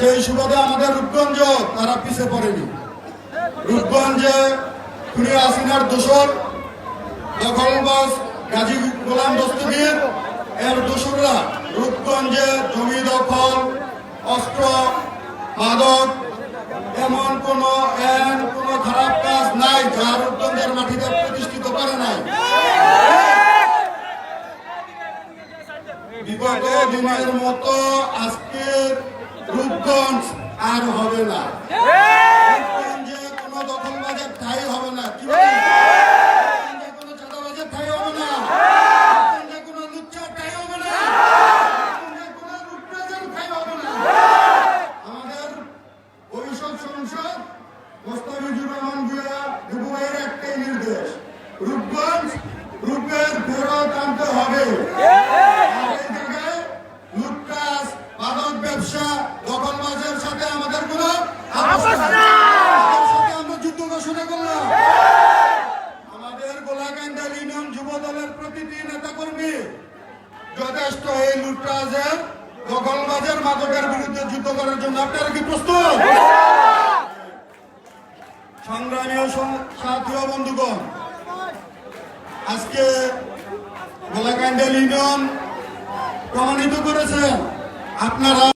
সেই সুবাদে আমাদের রূপগঞ্জ, তারা পিছে পড়েনি। রূপগঞ্জে খুনি আসিনার দোসর দখলবাজ গাজী গোলাম দস্তগীর। এর দোসররা রূপগঞ্জে জমি দখল, অস্ত্র, মাদক, এমন কোন এমন কোন খারাপ কাজ নাই যা রূপগঞ্জের মাটিতে প্রতিষ্ঠিত করে নাই। বিগত দিনের মতো আজকের রূপগঞ্জ আর হবে না। রূপগঞ্জে কোনো দখলবাজের ঠাই হবে না। কি বলেন? কোনো চাঁদাবাজের ঠাই হবে না। কোনো লুচ্চার ঠাই হবে না। কোনো ঠাই হবে না। আমাদের ভবিষ্যৎ সংসদ মোস্তাফিজুর রহমান ভুয়া দুবুয়ের একটাই নির্দেশ রূপগঞ্জ রূপের ফেরত আনতে হবে। ব্যবসা দখলবাজের সাথে আমাদের কোনো আপোষ নাই। তাদের সাথে আমরা যুদ্ধ ঘোষণা করলাম। আমাদের গোলাকান্দাল ইউনিয়ন যুব দলের প্রতিটি নেতা যথেষ্ট এই লুটরাজের দখলবাজের মাদকের বিরুদ্ধে যুদ্ধ করার জন্য আপনারা কি প্রস্তুত? সংগ্রামী ও সং- বন্ধুগণ আজকে ইউনিয়ন প্রমাণিত আপনারা